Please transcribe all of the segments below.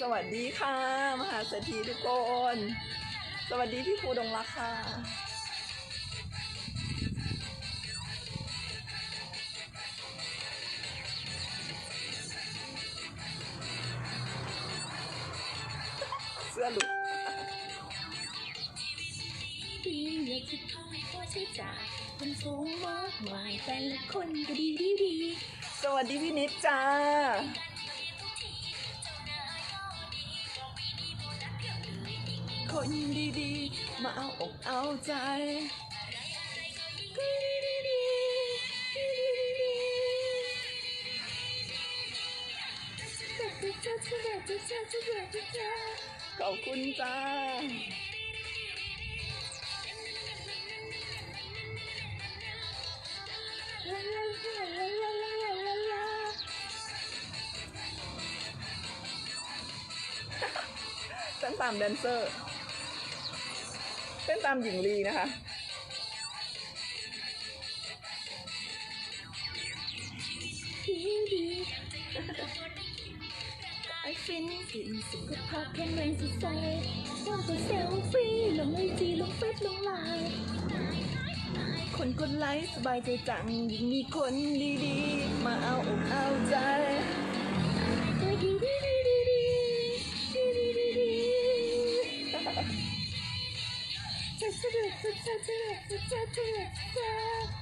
สวัสดีค่ะมหาเศรษฐีทุกคน สวัสดีพี่ครูดงรักค่ะเสื้อหลุด ดีอยากจะขอให้ใช้จ่ายคนสูงมากมายแต่ละคนก็ดีดีดีสวัสดีพี่นิดจ้า คนดีๆ มาเอาอกเอาใจขอบคุณจ้า นตามแดนเซอร์เต้นตามหญิงลีนะคะดีดีไอฟินฟินสุขภาพแข็งแรงสดใสต้องตัวเซลฟี่ลงไอจีลงเฟซลงไลน์คนกดไลค์สบายใจจังยิ่งมีคนดีๆ มาเอาอกเอาใจ It's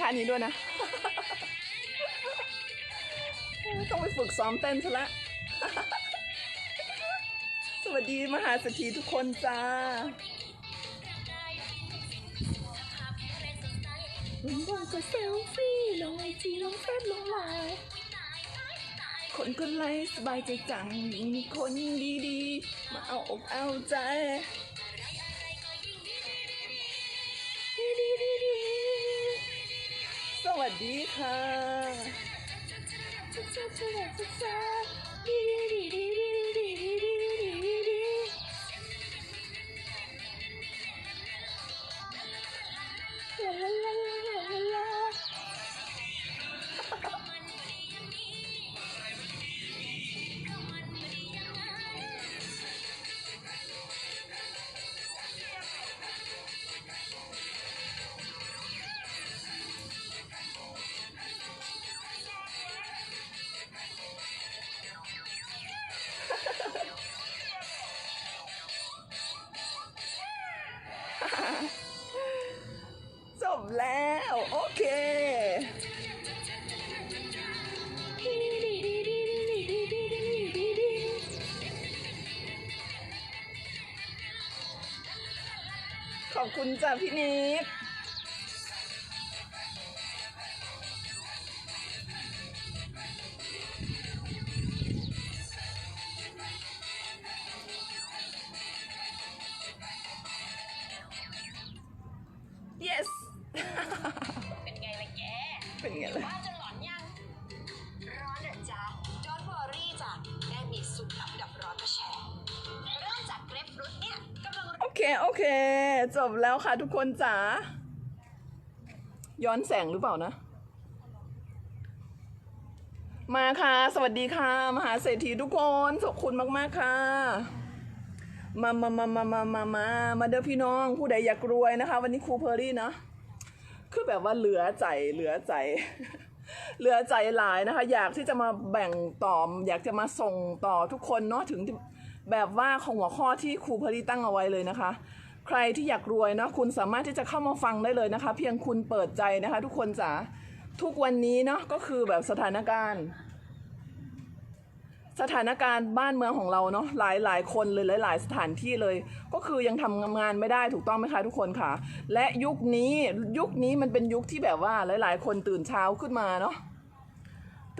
ท่านี้ด้วยนะ ต้องไปฝึกซ้อมเต้นซะละสวัสดีมหาเศรษฐีทุกคนจ้าวันว่างก็เซลฟี่ลงไอจีลงเฟซลงไลน์คนกดไลค์สบายใจจังยิ่งมีคนดีๆ มาเอาอกเอาใจ วัสดีค่ะลาลาลา คุณจ้ะพี่นิด จบแล้วค่ะทุกคนจ๋าย้อนแสงหรือเปล่านะ มาค่ะ สวัสดีค่ะ มหาเศรษฐีทุกคนขอบคุณมากๆค่ะ มามามามามามามามาเด้อพี่น้องผู้ใดอยากรวยนะคะ วันนี้ครูเพอร์รี่เนาะคือแบบว่าเหลือใจเหลือใจเหลือใจหลายนะคะ อยากที่จะมาแบ่งต่ออยากจะมาส่งต่อทุกคนเนาะถึงแบบว่าของหัวข้อที่ครูเพอร์รี่ตั้งเอาไว้เลยนะคะ ใครที่อยากรวยเนาะคุณสามารถที่จะเข้ามาฟังได้เลยนะคะ เพียงคุณเปิดใจนะคะ ทุกคนจ๋าทุกวันนี้เนาะก็คือแบบสถานการณ์ สถานการณ์บ้านเมืองของเราเนาะหลายหลายคนเลยหลาย ๆ สถานที่เลย ก็คือยังทำงานไม่ได้ถูกต้องไหมคะทุกคนค่ะ และยุคนี้ยุคนี้มันเป็นยุคที่แบบว่าหลาย ๆ คนตื่นเช้าขึ้นมาเนาะ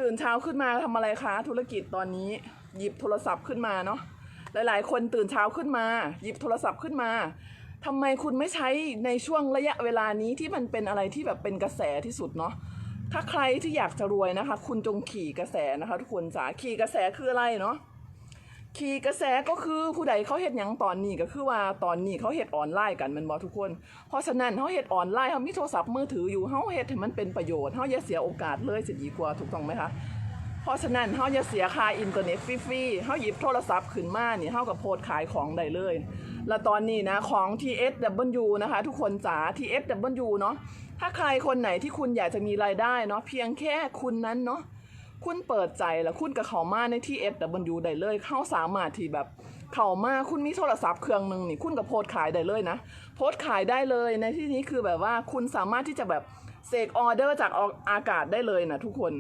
ตื่นเช้าขึ้นมาทำอะไรคะ ธุรกิจตอนนี้ หยิบโทรศัพท์ขึ้นมาเนาะหลาย ๆ คนตื่นเช้าขึ้นมา หยิบโทรศัพท์ขึ้นมา ทำไมคุณไม่ใช้ในช่วงระยะเวลานี้ที่มันเป็นอะไรที่แบบเป็นกระแสที่สุดเนาะถ้าใครที่อยากจะรวยนะคะ คุณจงขี่กระแสนะคะทุกคนจ๋าขี่กระแสคืออะไรเนาะขี่กระแสก็คือผู้ใดเขาเห็ดหยังตอนนี้ก็คือว่าตอนนี้เขาเห็ดออนไลน์กันมันบอทุกคน เพราะฉะนั้นเขาเห็ดออนไลน์เขามีโทรศัพท์มือถืออยู่เขาเห็ดให้มันเป็นประโยชน์เขาอย่าเสียโอกาสเลยจะดีกว่าถูกต้องไหมคะ เพราะฉะนั้นเขาอย่าเสียค่าอินเทอร์เน็ตฟรีๆเขาหยิบโทรศัพท์ขึ้นมานี่เขากับโพสต์ขายของได้เลย แล้วตอนนี้นะของ TSW นะคะ ทุกคนจ๋า TSW เนาะถ้าใครคนไหนที่คุณอยากจะมีรายได้เนาะเพียงแค่คุณนั้นเนาะคุณเปิดใจแล้วคุณกับเขามาในที่เอสดับเบิลยูได้เลย เข้าสามารถที่แบบเขามาคุณมีโทรศัพท์เครื่องหนึ่งนี่คุณกับโพสขายได้เลยนะ โพสขายได้เลยในที่นี้คือแบบว่าคุณสามารถที่จะแบบเสกออเดอร์จากออกอากาศได้เลยนะทุกคน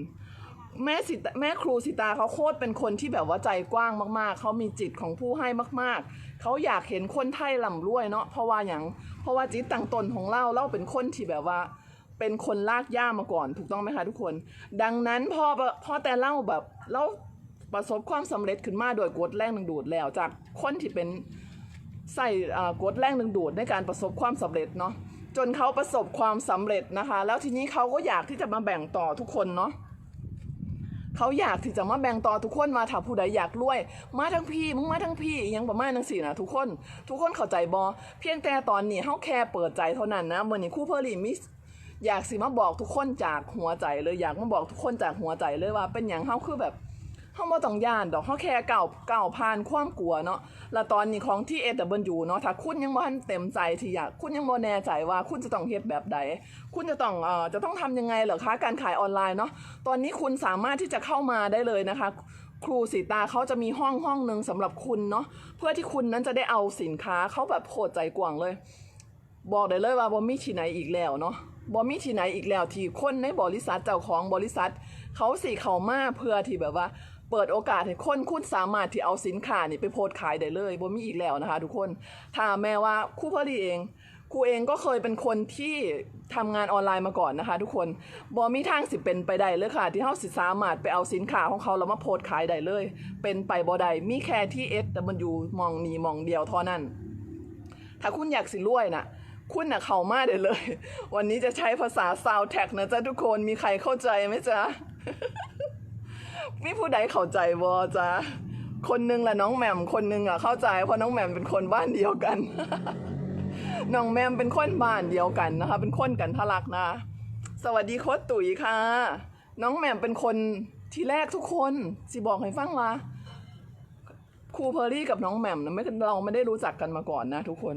แม่สิแม่ครูสิตาเขาโคตรเป็นคนที่แบบว่าใจกว้างมากๆ เขามีจิตของผู้ให้มากๆ เขาอยากเห็นคนไทยร่ำรวยเนาะเพราะว่าอย่างเพราะว่าจิตตั้งตนของเราเราเป็นคนที่แบบว่า เป็นคนลากย่ามาก่อน ถูกต้องไหมคะทุกคน ดังนั้นพอพอแต่เล่าแบบเราประสบความสำเร็จขึ้นมาโดยกดแรงดึงดูดแล้วจากคนที่เป็นใส่อ่ากดแรงดึงดูดในการประสบความสำเร็จเนาะจนเขาประสบความสำเร็จนะคะ แล้วทีนี้เขาก็อยากที่จะมาแบ่งต่อทุกคนเนาะ เขาอยากที่จะมาแบ่งต่อทุกคนมาถ้าผู้ใดอยากรวย มาทั้งพี่มึงมาทั้งพี่ยังประมาณนังสี่นะทุกคน ทุกคนเข้าใจบอเพียงแต่ตอนนี้เฮาแค่เปิดใจเท่านั้นนะวันนี้คู่เพอร์ลีมิสอยากสิมาบอกทุกคนจากหัวใจเลยอยากมาบอกทุกคนจากหัวใจเลยว่าเป็นอย่างเขาคือแบบ เฮาบ่ต้องย่านดอกเฮาแค่เก่าเก่าผ่านความกลัวเนาะแล้วตอนนี้ของที่เอเดบันยูเนาะถ้าคุณยังบ่ทันเต็มใจที่อยากคุณยังบ่แน่ใจว่าคุณจะต้องเฮ็ดแบบใด คุณจะต้องเอ่อจะต้องทำยังไงเหรอคะการขายออนไลน์เนาะตอนนี้คุณสามารถที่จะเข้ามาได้เลยนะคะครูสีตาเขาจะมีห้องห้องหนึ่งสำหรับคุณเนาะเพื่อที่คุณนั้นจะได้เอาสินค้าเขาแบบโคตรใจกว้างเลย บอกได้เลยว่าบ่มีที่ไหนอีกแล้วเนาะบ่มีที่ไหนอีกแล้วที่คนในบริษัทเจ้าของบริษัท เขาสิเขามาเพื่อที่แบบว่า เปิดโอกาสให้คนคุณสามารถที่เอาสินค้านี่ไปโพสขายได้เลยบ่มีอีกแล้วนะคะ ทุกคนถ้าแม้ว่าครูพอดีเองครูเองก็เคยเป็นคนที่ทำงานออนไลน์มาก่อนนะคะ ทุกคนบ่มีทางสิเป็นไปได้เลยค่ะ ที่เฮาสิสามารถไปเอาสินค้าของเขาแล้วมาโพสขายได้เลย เป็นไปบ่ได้มีแค่ที่ SW มองนีมองเดียวเท่านั้น ถ้าคุณอยากสิรวยน่ะคุณน่ะเข้ามาได้เลย วันนี้จะใช้ภาษา sound tag นะจ๊ะทุกคนมีใครเข้าใจไหมจ๊ะ มีผู้ใดเข้าใจบ่จ๊ะคนนึงแหละน้องแหม่มคนนึงอะเข้าใจเพราะน้องแหม่มเป็นคนบ้านเดียวกัน น้องแหม่มเป็นคนบ้านเดียวกันนะคะ เป็นคนกันทะลักนะ สวัสดีโค้ดตุ๋ยค่ะ น้องแหม่มเป็นคนที่แรกทุกคนสิบอกให้ฟังว่าครูเพอร์รี่กับน้องแหม่มนะไม่เราไม่ได้รู้จักกันมาก่อนนะทุกคน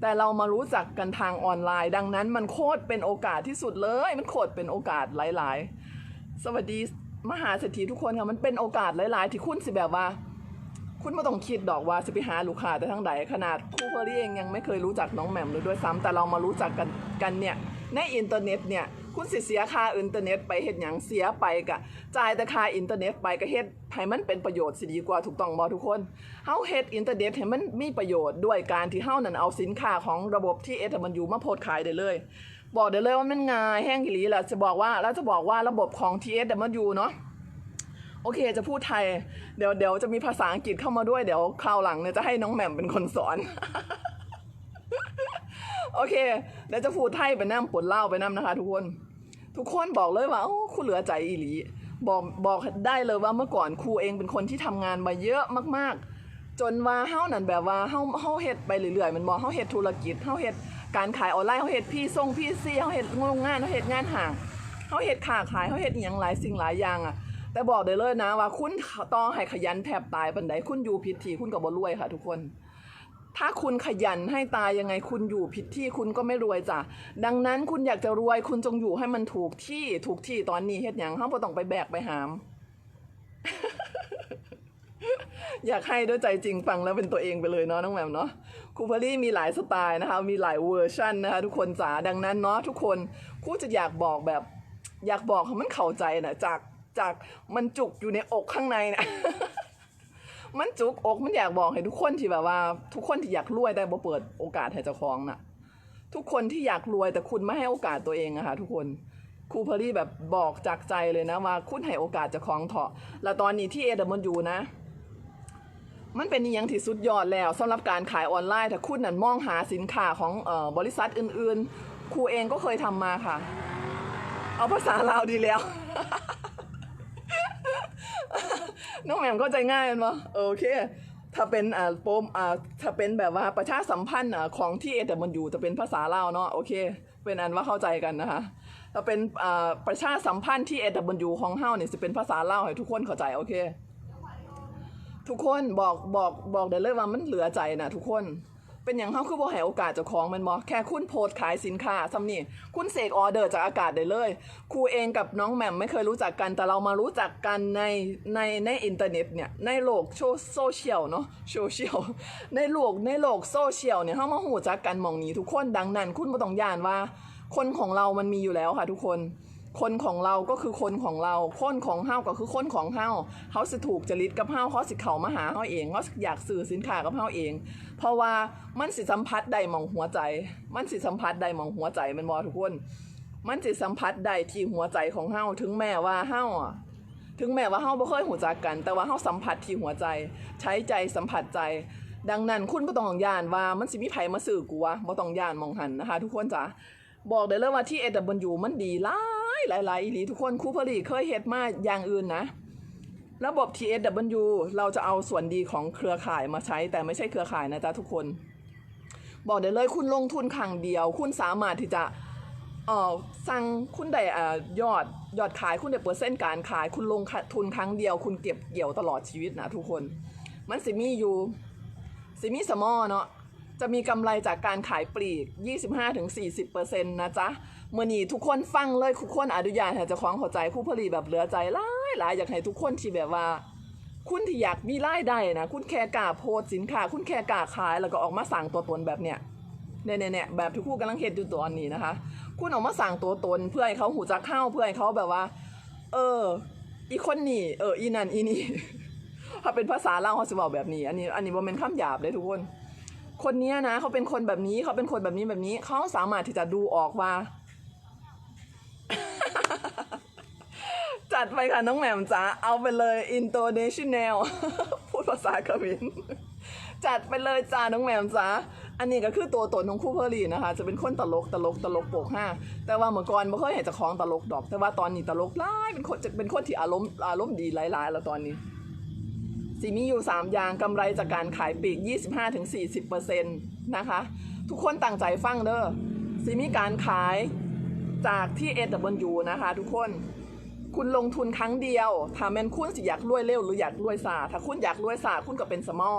แต่เรามารู้จักกันทางออนไลน์ ดังนั้นมันโคตรเป็นโอกาสที่สุดเลย มันโคตรเป็นโอกาสหลาย ๆ สวัสดี มหาเศรษฐีทุกคนค่ะมันเป็นโอกาสหลาย ๆ ที่คุณสิแบบว่า คุณไม่ต้องคิดดอกว่าจะไปหาลูกค้าแต่ทั้งใดขนาดครูเพอรี่เองยังไม่เคยรู้จักน้องแหม่มเลยด้วยซ้ำแต่เรามารู้จักกันกันเนี่ยในอินเทอร์เน็ตเนี่ยคุณสิเสียค่าอินเทอร์เน็ตไปเฮ็ดหยังเสียไปกะจ่ายแต่ค่าอินเทอร์เน็ตไปก็เฮ็ดให้มันเป็นประโยชน์สิดีกว่าถูกต้องบ่ทุกคนเฮาเฮ็ดอินเทอร์เน็ตให้มันมีประโยชน์ด้วยการที่เฮานั่นเอาสินค้าของระบบที่เอทมันอยู่มาโพสขายได้เลย บอกได้เลยว่ามันง่ายแห้งกิลีแหละจะบอกว่าแล้วจะบอกว่าระบบของ TSW เนาะโอเคจะพูดไทยเดี๋ยวเดี๋ยวจะมีภาษาอังกฤษเข้ามาด้วยเดี๋ยวคราวหลังเนี่ยจะให้น้องแหม่มเป็นคนสอน โอเคเดี๋ยวจะพูดไทยไปน้ำปวดเล่าไปน้ำนะคะ ทุกคน ทุกคนบอกเลยว่าโอ้ครูเหลือใจอีหลีบอกบอกได้เลยว่าเมื่อก่อนครูเองเป็นคนที่ทำงานมาเยอะมาก ๆ จนว่าเฮานั่นแบบว่าเฮาเฮาเฮ็ดไปเรื่อยๆมันบอกเฮาเฮ็ดธุรกิจเฮาเฮ็ด การขายออนไลน์เฮาเฮ็ดพี่ส่งพี่ซีเฮาเฮ็ดโรงงานเฮาเฮ็ดงานห่างเขาเห็ดขาขายเขาเห็ดอย่างหลายสิ่งหลายอย่างอะ แต่บอกได้เลยนะว่าคุณต่อให้ขยันแทบตายปันใดคุณอยู่ผิดที่คุณก็บ่รวยค่ะ ทุกคน ถ้าคุณขยันให้ตายยังไงคุณอยู่ผิดที่คุณก็ไม่รวยจ้ะดังนั้นคุณอยากจะรวยคุณจงอยู่ให้มันถูกที่ถูกที่ตอนนี้เฮ็ดหยังเฮาบ่ต้องไปแบกไปหาม อยากให้ด้วยใจจริงฟังแล้วเป็นตัวเองไปเลยเนาะน้องแหม่มเนาะครูเพอรี่มีหลายสไตล์นะคะ มีหลายเวอร์ชันนะคะทุกคนจ๋าดังนั้นเนาะทุกคนครูจะอยากบอกแบบ อยากบอกให้มันเข้าใจนะจากจากมันจุกอยู่ในอกข้างในนะมันจุกอกมันอยากบอกให้ทุกคนที่แบบว่า ทุกคนที่อยากรวยแต่บ่เปิดโอกาสให้เจ้าของน่ะ ทุกคนที่อยากรวยแต่คุณไม่ให้โอกาสตัวเองอะค่ะทุกคนครูเพอรี่แบบบอกจากใจเลยนะว่าคุณให้โอกาสเจ้าของเถาะแล้วตอนนี้ที่เอเดมันอยู่นะ มันเป็นอหยังที่สุดยอดแล้วสำหรับการขายออนไลน์ ถ้าคุณนั่นมองหาสินค้าของออบริษัทอื่นๆ ครูเองก็เคยทำมาค่ะ เอาภาษาลาวดีแล้ว น้องแหม่มเข้าใจง่ายมั้ยโอเค ถ้าเป็นอ่าโปมอ่าถ้าเป็นแบบว่าประชาสัมพันธ์อ่าของที่เอแต่มันอยู่จะเป็นภาษาลาวเนาะโอเค เป็นอันว่าเข้าใจกันนะคะถ้าเป็นอ่าประชาสัมพันธ์ที่เอแต่มันอยู่ของเฮาเนี่ยจะเป็นภาษาลาวให้ทุกคนเข้าใจโอเค ทุกคนบอกบอกบอกได้เลยว่ามันเหลือใจนะทุกคน เป็นอย่างเขาคือบ่ให้โอกาสเจ้าของมันบอแค่คุณโพสขายสินค้าซ้ำนี่คุณเสกออเดอร์จากอากาศได้เลยครูเองกับน้องแหม่มไม่เคยรู้จักกันแต่เรามารู้จักกันในในในอินเทอร์เน็ตเนี่ยในโลกโซโซเชียลเนาะโซเชียลในโลกในโลกโซเชียลเนี่ยเขามาหูจักกันมองนี้ทุกคนดังนั้น คุณไม่ต้องย่านว่า คนของเรามันมีอยู่แล้วค่ะทุกคน คนของเราก็คือคนของเราคนของเฮาก็คือคนของเฮาเขาสิถูกจริตกับเฮาเขาสิเขามาหาเฮาเองเขาอยากซื้อสินค้ากับเฮาเอง เพราะว่ามันสิสัมผัสได้มองหัวใจ มันสิสัมผัสได้มองหัวใจมันบ่ทุกคน มันสิสัมผัสได้ที่หัวใจของเฮาถึงแม้ว่าเฮาถึงแม้ว่าเฮาบ่เคยหูจักกัน แต่ว่าเฮาสัมผัสที่หัวใจ ใช้ใจสัมผัสใจ ดังนั้นคุณบ่ต้องย่านว่ามันสิมีไผมาซื้อกูวะบ่ต้องย่านมองหันนะคะ ทุกคนจ้ะบอกได้เลยว่าที่ AW มันดีหลายายหลายๆอีหลีทุกคนครูผลิตเคยเฮ็ดมาอย่างอื่นนะ ระบบ TSW เราจะเอาส่วนดีของเครือข่ายมาใช้ แต่ไม่ใช่เครือข่ายนะจ๊ะทุกคน บอกได้เลยคุณลงทุนครั้งเดียว คุณสามารถที่จะเอ่อสั่งคุณได้อ่ายอดยอดขายคุณได้เปอร์เซ็นต์การขาย คุณลงทุนครั้งเดียว คุณเก็บเกี่ยวตลอดชีวิตนะทุกคน มันสิมีอยู่สิมีสมอเนาะจะมีกำไรจากการขายปลีก 25-40%นะจ๊ะ เมื่อนี้ทุกคนฟังเลยทุกคนอนุญาตให้เจ้าของเข้าใจผู้ผลิตแบบเหลือใจหลายหลายอยากให้ทุกคนที่แบบว่า คุณที่อยากมีรายได้นะคุณแค่กล้าโพสสินค้า คุณแค่กล้าขายแล้วก็ออกมาสั่งตัวตนแบบเนี้ยเนี่ยเนี่ยเน่แบบที่คู่กำลังเห็นอยู่ตัวนี้นะคะ คุณออกมาสั่งตัวตนเพื่อให้เขาหูจักเข้าเพื่อให้เขาแบบว่า เออ อีคนนี่เอออีนั่นอีนี่ถ้าเป็นภาษาเล่าเขาจะบอกแบบนี้ อันนี้ อันนี้บ่เป็นคำหยาบเลยทุกคน คนนี้นะเขาเป็นคนแบบนี้เขาเป็นคนแบบนี้แบบนี้เขาสามารถที่จะดูออกว่า จัดไปค่ะน้องแหม่มจ๋าเอาไปเลย international พูดภาษาเขมรจัดไปเลยจ้าน้องแหม่มจ๋าอันนี้ก็คือตัวตนของคู่เพอรีนะคะ จะเป็นคนตลกตลกตลกโปกห้าแต่ว่าเมื่อก่อนไม่เคยเห็นจะคล้องตลกดอก แต่ว่าตอนนี้ตลกหลายเป็นคนจะเป็นคนที่อารมณ์อารมณ์ดีหลายๆ แล้วตอนนี้สิมีอยู่ 3 อย่างกำไรจากการขายปีก 25-40%นะคะ ทุกคนตั้งใจฟังเด้อสิมีการขายจากที่ AW นะคะ ทุกคน คุณลงทุนครั้งเดียวถ้าแมนคุณสิอยากรวยเร็วหรืออยากรวยสาถ้าคุณอยากรวยสาคุณก็เป็นสมอ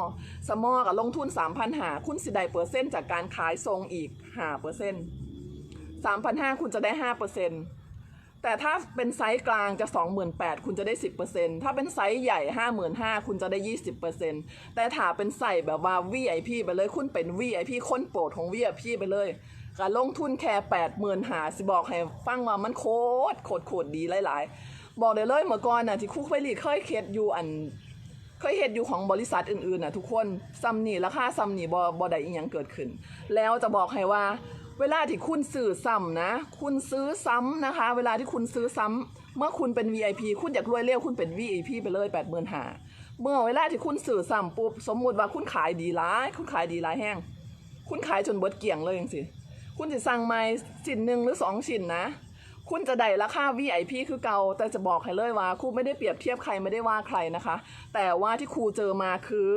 สมอกับลงทุน3,000หาคุณสิได้เปอร์เซ็นต์จากการขายทรงอีก5เปอร์เซ็นต์3,500คุณจะได้5เปอร์เซ็นต์แต่ถ้าเป็นไซส์กลางจะ 28,000 คุณจะได้ 10%ถ้าเป็นไซส์ใหญ่ 55,000 คุณจะได้ 20%แต่ถ้าเป็นใส่แบบว่า VIP ไปเลย คุณเป็น VIP คนโปรดของ VIP ไปเลย การลงทุนแค่80,000หาสิบอกให้ฟังว่ามันโคตรโคตรโคตรดีหลาย ๆ บอกได้เลยเมื่อก่อนน่ะที่คุกไปรีเคยเฮ็ดอยู่อัน เคยเห็นอยู่ของบริษัทอื่นๆน่ะทุกคนซัมนี่ราคาซัมนี่บ่บ่ได้อีหยังเกิดขึ้น แล้วจะบอกให้ว่า เวลาที่คุณซื้อซ้ำนะ คุณซื้อซ้ำนะคะ เวลาที่คุณซื้อซ้ำเมื่อคุณเป็น VIP คุณอยากรวยเร็วคุณเป็น VIP ไปเลย8 0 0 0 0หาเมื่อเวลาที่คุณซื้อซ้ำปุ๊บสมมติว่าคุณขายดีหลาย คุณขายดีหลายแห้งคุณขายจนเบิดเกี่ยงเลยจังสิ คุณจะสั่งไม้ชิ้นหนึ่งหรือสองชิ้นนะ คุณจะได้ราคา VIP คือเก่า แต่จะบอกให้เลยว่าครูไม่ได้เปรียบเทียบใครไม่ได้ว่าใครนะคะ แต่ว่าที่ครูเจอมาคือ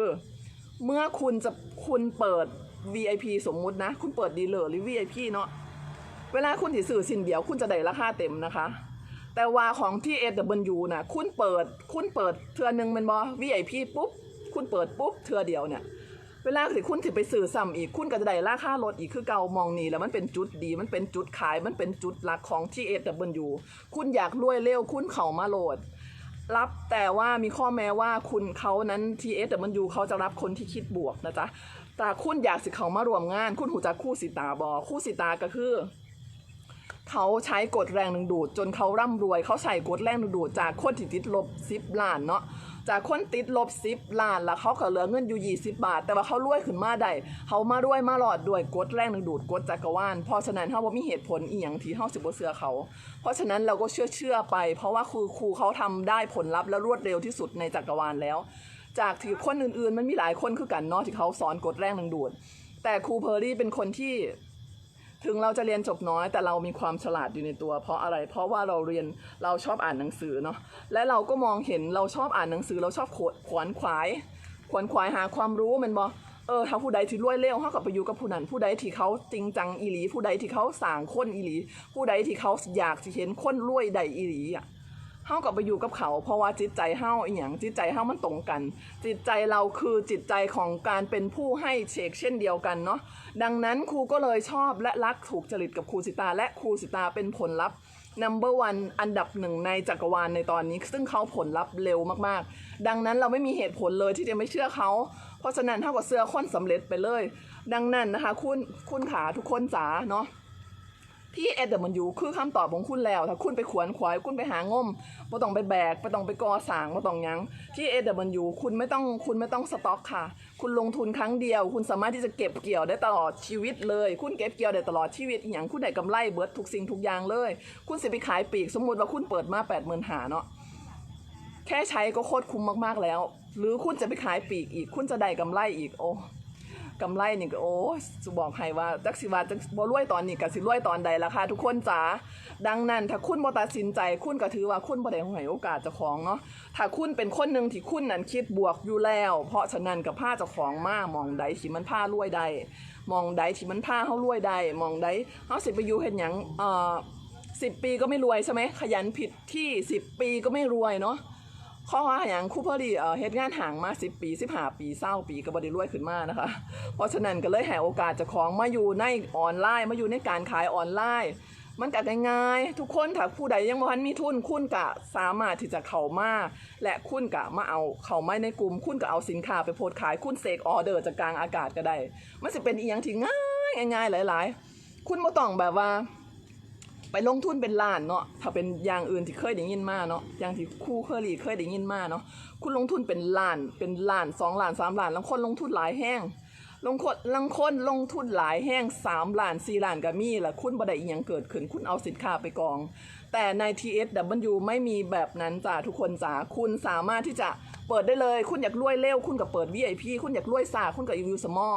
เมื่อคุณจะคุณเปิด VIP สมมุตินะ คุณเปิดดีลเลอร์หรือ VIP เนาะเวลาคุณสิสื่อสินเดียว คุณจะได้ราคาเต็มนะคะ แต่ว่าของที่ SW นะคุณเปิด คุณเปิดเทือหนึ่งเป็นบอ VIP ปุ๊บ คุณเปิดปุ๊บเทือเดียวเนี่ย เวลาที่คุณถือไปสื่อซ้ำอีกคุณก็จะได้ราคาลดอีกคือเก่ามองนี่แล้วมันเป็นจุดดี มันเป็นจุดขายมันเป็นจุดหลักของที่ SW คุณอยากรวยเร็วคุณเขามาโหลด รับแต่ว่ามีข้อแม้ว่าคุณเขานั้น TSW เขาจะรับคนที่คิดบวกนะจ๊ะแต่คุณอยากสิเขามารวมงาน คุณหูจักคู่สิตาบอคู่สิตาก็คือเขาใช้กฎแรงดึงดูด จนเขาร่ำรวย เขาใส่กฎแรงดึงดูดจากคนที่ติดลบซิบล้านเนาะ จากคนติดลบสิบล้านแล้วเขาก็เหลือเงินอยู่ยี่สิบาท แต่ว่าเขารวยขึ้นมาได้เขามารวยมาหลอดด้วยกดแรงดึงดูดกดจักรวาลเพราะฉะนั้นเขาบ่มีเหตุผลอีหยังที่เฮาสิบ่เชื่อเขา เพราะฉะนั้นเราก็เชื่อเชื่อไป เพราะว่าครูครูเขาทำได้ผลลัพธ์และรวดเร็วที่สุดในจักรวาลแล้ว จากที่คนอื่นๆ มันมีหลายคนคือกันเนาะที่เขาสอนกดแรงดึงดูด แต่ครูเพอร์รี่เป็นคนที่ ถึงเราจะเรียนจบน้อยแต่เรามีความฉลาดอยู่ในตัว เพราะอะไร เพราะว่าเราเรียนเราชอบอ่านหนังสือเนาะและเราก็มองเห็นเราชอบอ่านหนังสือ เราชอบขวขวนขวาย ขวนขวายหาความรู้มันบอเออถ้าผู้ใดที่รวยเร็วเขากับไปอยู่กับผู้นั้น ผู้ใดที่เขาจริงจังอีหลี ผู้ใดที่เขาสร้างคนอีหลี ผู้ใดที่เขาอยากจะเห็นคนรวยใดอีหลีอะ เฮากับไปอยู่กับเขา เพราะว่าจิตใจเฮาอีหยังจิตใจเฮามันตรงกัน จิตใจเราคือจิตใจของการเป็นผู้ให้เชกเช่นเดียวกันเนาะดังนั้นครูก็เลยชอบและรักถูกจริตกับครูสิตา และครูสิตาเป็นผลลัพธ์ number one อันดับหนึ่งในจักรวาลในตอนนี้ ซึ่งเขาผลลัพธ์เร็วมากๆ ดังนั้นเราไม่มีเหตุผลเลยที่จะไม่เชื่อเขา เพราะฉะนั้นเท่ากับเสื้อค้นสำเร็จไปเลย ดังนั้นนะคะ คุณคุณขาทุกคนจ๋าเนาะ ที่เอเดมันอยู่คือคำตอบของคุณแล้ว ถ้าคุณไปขวนขวายคุณไปหางมไม่ต้องไปแบกไม่ต้องไปก่อสางไม่ต้องยังที่เอเดมันอยู่คุณไม่ต้องคุณไม่ต้องสต็อกค่ะ คุณลงทุนครั้งเดียว คุณสามารถที่จะเก็บเกี่ยวได้ตลอดชีวิตเลย คุณเก็บเกี่ยวได้ตลอดชีวิตอย่างคุณได้กำไรเบิร์ดทุกสิ่งทุกอย่างเลย คุณสิไปขายปีกสมมติว่าคุณเปิดมาแปดหมื่นหาเนาะแค่ใช้ก็โคตรคุ้มมากๆแล้ว หรือคุณจะไปขายปีกอีก คุณจะได้กำไรอีกโอ้ กำไรนี่ก็โอ้จะบอกให้ว่าจักสิว่าจักบ่รวยตอนนี้กับสิรวยตอนใดล่ะค่ะทุกคนจ๋าดังนั้นถ้าคุณบ่ตัดสินใจคุณก็ถือว่าคุณบ่ได้ให้โอกาสเจ้าของเนาะถ้าคุณเป็นคนหนึ่งที่คุณนั้นคิดบวกอยู่แล้ว เพราะฉะนั้นกับผ้าเจ้าของมามองใดที่มันผ้ารวยใดมองใดที่มันผ้าเฮารวยใดมองใดเฮาสิไปอยู่เฮ็ดหยังเอ่อสิบปีก็ไม่รวยใช่ไหมขยันผิดที่สิบปีก็ไม่รวยเนาะ ข้อว่าอย่างคู่พอดีเอ่อเฮ็ดงานห่างมาสิบปีสิบห้าปีเศร้าปีก็บ่ได้รวยขึ้นมานะคะ เพราะฉะนั้นก็เลยให้โอกาสเจ้าของมาอยู่ในออนไลน์มาอยู่ในการขายออนไลน์ มันก็ง่ายๆทุกคนถ้าผู้ใดยังบ่ทันมีทุนคุณก็สามารถที่จะเข้ามาและคุณก็มาเอาเข้ามาในกลุ่ม คุณก็เอาสินค้าไปโพสต์ขายคุณเสกออเดอร์จากกลางอากาศก็ได้มันสิเป็นอีหยังที่ง่ายง่ายๆหลาย ๆ คุณบ่ต้องแบบว่า ไปลงทุนเป็นล้านเนาะถ้าเป็นอย่างอื่นที่เคยได้ยินมาเนาะอย่างที่คู่เคอรี่เคยได้ยินมาเนาะคุณลงทุนเป็นล้านเป็นล้านสองล้านสามล้านแล้วคนลงทุนหลายแห้งลงคนลังคนลงทุนหลายแห้งสามล้านสี่ล้านก็มีละคุณบ่ได้อีหยังเกิดขึ้นคุณเอาสินค้าไปกอง แต่ใน TSW ไม่มีแบบนั้นจ้าทุกคนจ้าคุณสามารถที่จะเปิดได้เลย คุณอยากรวยเร็วคุณก็เปิด VIP คุณอยากรวยสาคุณก็ยูสมอ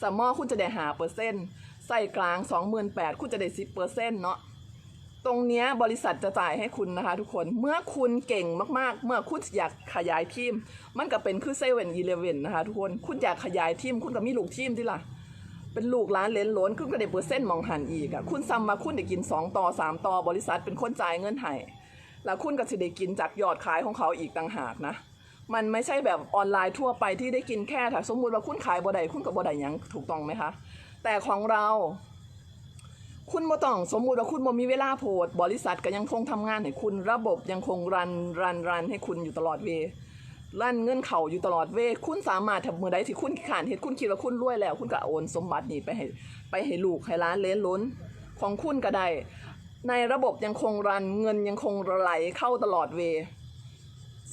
สมอคุณจะได้หาเปอร์เซ็นต์ใส่กลาง 28,000คุณจะได้สิบเปอร์เซ็นต์เนาะ ตรงเนี้ยบริษัทจะจ่ายให้คุณนะคะทุกคน เมื่อคุณเก่งมากๆ เมื่อคุณอยากขยายทีม มันก็เป็นคือเซเว่นอีเลเว่นนะคะทุกคน คุณอยากขยายทีม คุณก็มีลูกทีมที่ล่ะ เป็นลูกร้านเลนล้นคุณก็ได้เปอร์เซ็นต์มองหันอีกอะคุณซ้ำมาคุณได้กิน 2 ต่อ 3 ต่อบริษัทเป็นคนจ่ายเงินให้แล้วคุณก็จะได้กินจากยอดขายของเขาอีกต่างหากนะ มันไม่ใช่แบบออนไลน์ทั่วไปที่ได้กินแค่ถ้าสมมุติว่าคุณขายบ่ได้คุณกับบ่ได้ยังถูกต้องไหมคะ แต่ของเรา คุณบ่ต้องสมมุติว่าคุณบ่มีเวลาโพดบริษัทก็ยังคงทำงานให้คุณระบบยังคงรันรันรันให้คุณอยู่ตลอดเวลั่นเงินเข่าอยู่ตลอดเวคุณสามารถทำมือใดที่คุณขานเฮ็ดคุณคิดว่าคุณรวยแล้ว คุณก็โอนสมบัตินี่ไปให้ไปให้ลูกให้ร้านเลนล้น ของคุณก็ได้ ในระบบยังคงรันเงินยังคงไหลเข้าตลอดเว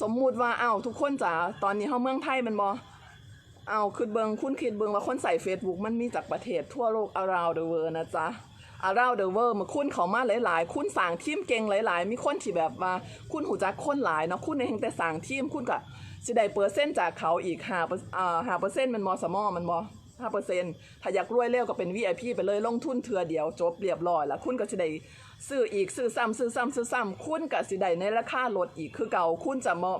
สมมุติว่าเอ้าทุกคนจ๋าตอนนี้เฮาเมืองไทยมันบ่อ้าคือเบิงคุณคิดเบิงว่าคนใส่ Facebook มันมีจากประเทศทั่วโลก around the world นะจ๊ะ around the world มาคุณเขามาหลายๆ คุณสั่งทีมเก่งหลาย ๆ มีคนที่แบบว่าคุณหูจักคนหลายเนาะคุณเองแต่สั่งทีมคุณก็สิได้เปอร์เซ็นต์จากเขาอีก5เปอร์อ่าเปอร์เซ็นต์มันมอสมอมันบ่5เปอร์เซ็นต์ถ้าอยากรวยเร็วก็เป็น VIP ไปเลยลงทุนเทื่อเดียวจบเรียบร้อยแล้วคุณก็สิได้ซื้ออีกซื้อซ้ำซื้อซ้ำซื้อซ้ำคุณก็สิได้ในราคาลดอีกคือเก่าคุณจะบ่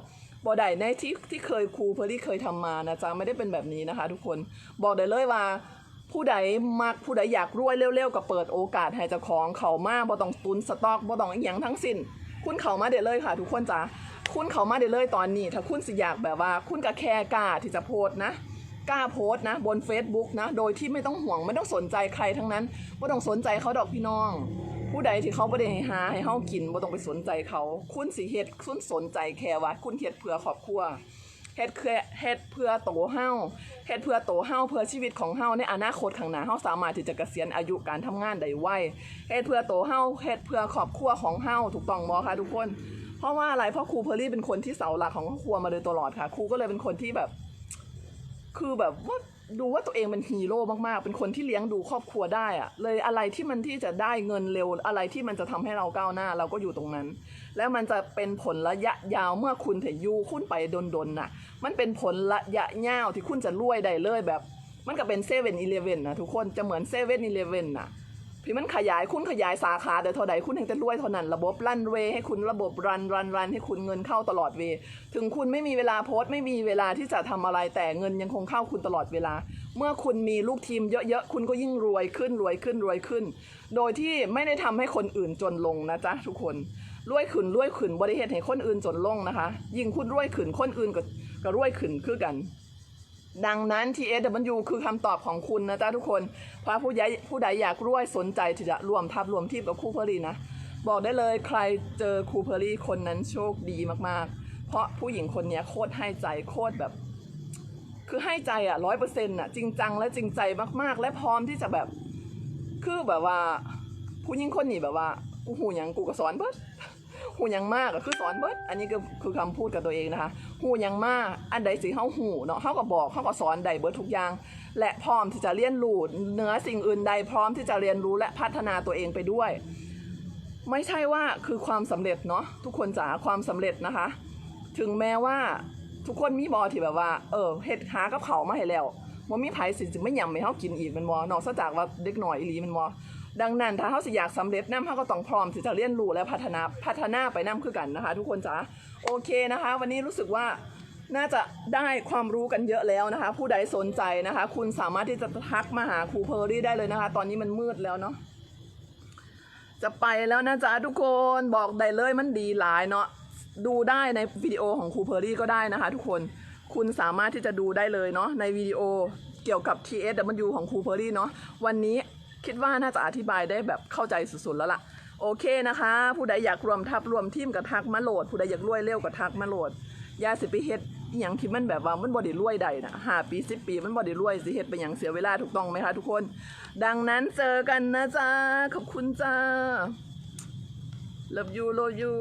บ่ได้ในที่ที่เคยครูเพอรี่เคยทำมานะจ๊ะไม่ได้เป็นแบบนี้นะคะ ทุกคนบอกได้เลยว่า ผู้ใดมักผู้ใดอยากรวยเร็วๆก็เปิดโอกาสให้เจ้าของเขามาบ่ต้องตุนสต็อกบ่ต้องอีหยังทั้งสิ้น คุณเขามาได้เลยค่ะ ทุกคนจ้ะคุณเขามาได้เลยตอนนี้ ถ้าคุณสิอยากแบบว่า คุณก็แค่กล้าที่จะโพส์นะกล้าโพส์นะ บน Facebook นะ โดยที่ไม่ต้องห่วงไม่ต้องสนใจใครทั้งนั้นบ่ต้องสนใจเขาดอกพี่น้อง ผู้ใดที่เขาบ่ได้ให้หาให้เฮากินบ่ต้องไปสนใจเขา คุณสิเฮ็ดคุณสนใจแค่ว่าคุณเฮ็ดเพื่อครอบครัว เฮ็ดเพื่อเฮ็ดเพื่อโตเฮาเฮ็ดเพื่อโตเฮาเพื่อชีวิตของเฮาในอนาคตข้างหน้าเฮาสามารถที่จะเกษียณอายุการทำงานได้ไวเฮ็ดเพื่อโตเฮาเฮ็ดเพื่อครอบครัวของเฮาถูกต้องบ่คะทุกคน เพราะว่าอะไรเพราะครูเพอร์รี่เป็นคนที่เสาหลักของครอบครัวมาโดยตลอดค่ะ ครูก็เลยเป็นคนที่แบบ คือแบบว่า ดูว่าตัวเองเป็นฮีโร่มากๆ เป็นคนที่เลี้ยงดูครอบครัวได้อะเลยอะไรที่มันที่จะได้เงินเร็ว อะไรที่มันจะทำให้เราก้าวหน้า เราก็อยู่ตรงนั้น แล้วมันจะเป็นผลระยะยาวเมื่อคุณถึงยูคุณไปดนๆน่ะ มันเป็นผลระยะยาวที่คุณจะรวยได้เลยแบบ มันก็เป็นเซเว่นอีเลเว่นนะทุกคนจะเหมือนเซเว่นอีเลเว่นน่ะ พี่มันขยายคุณขยายสาขาเดี๋ยวเท่าใดคุณถึงจะรวยเท่านั้นระบบรันเวย์ให้คุณระบบรันรันรันให้คุณเงินเข้าตลอดเวถึงคุณไม่มีเวลาโพสต์ไม่มีเวลาที่จะทำอะไรแต่เงินยังคงเข้าคุณตลอดเวลา เมื่อคุณมีลูกทีมเยอะๆคุณก็ยิ่งรวยขึ้นรวยขึ้นรวยขึ้น โดยที่ไม่ได้ทำให้คนอื่นจนลงนะจ๊ะทุกคนรวยขึ้นรวยขึ้นบริเหตุให้คนอื่นจนลงนะคะ ยิ่งคุณรวยขึ้นคนอื่นก็ก็รวยขึ้นคือกัน ดังนั้น TSW คือคำตอบของคุณนะจ๊ะทุกคนพระผู้ใหญ่ผู้ใดอยากรวยสนใจที่จะรวมทับรวมทีมกับครูเพอรี่นะ บอกได้เลยใครเจอครูเพอรี่คนนั้นโชคดีมากๆ เพราะผู้หญิงคนนี้โคตรให้ใจโคตรแบบ คือให้ใจอะร้อยเปอร์เซ็นต์อะจริงจังและจริงใจมากๆ และพร้อมที่จะแบบ คือแบบว่า ผู้หญิงคนนี้แบบว่า กูหูหยังกูก็สอนเบิด หูยังมากก็คือสอนเบิดอันนี้ก็คือคำพูดกับตัวเองนะคะหูยังมากอันใดสิเฮาหูเนาะเฮาก็บอกเฮาก็สอนใดเบิดทุกอย่าง และพร้อมที่จะเรียนรู้เหนือสิ่งอื่นใดพร้อมที่จะเรียนรู้และพัฒนาตัวเองไปด้วย ไม่ใช่ว่าคือความสำเร็จเนาะทุกคนจ๋าความสำเร็จนะคะ ถึงแม้ว่าทุกคนมีบอที่แบบว่า เออเฮ็ดหากับเขามาให้แล้วมันมีไผสิจึงไม่ยำให้เฮากินอีกมันบ่นอกจากว่าเด็กหน่อยอีหลีมันบ่ ดังนั้นถ้าเฮาสิอยากสำเร็จนํเฮาก็ต้องพร้อมที่จะเรียนรู้และพัฒนาพัฒนาไปนํคือกันนะคะ ทุกคนจ๋าโอเคนะคะ วันนี้รู้สึกว่าน่าจะได้ความรู้กันเยอะแล้วนะคะ ผู้ใดสนใจนะคะ คุณสามารถที่จะทักมาหาครูเพอร์รี่ได้เลยนะคะ ตอนนี้มันมืดแล้วเนาะจะไปแล้วนะจ๊ะทุกคนบอกได้เลยมันดีหลายเนาะดูได้ในวิดีโอของครูเพอร์รี่ก็ได้นะคะ ทุกคนคุณสามารถที่จะดูได้เลยเนาะในวิดีโอเกี่ยวกับ TSW ของครูเพอร์รี่เนาะวันนี้ คิดว่าน่าจะอธิบายได้แบบเข้าใจสุดๆแล้วล่ะ โอเคนะคะ ผู้ใดอยากรวมทับรวมทีมกับทักมาโหลด ผู้ใดอยากรวยเร็วกับทักมาโหลดยาสิไปเฮ็ดอหย่างที่มันแบบว่ามันบอดี้รวยใดนะห้าปีสิบปีมันบอดี้รวยสิเฮ็ดไปอย่างเสียเวลาถูกต้องไหมคะทุกคน ดังนั้นเจอกันนะจ๊ะ ขอบคุณจ้า love you love you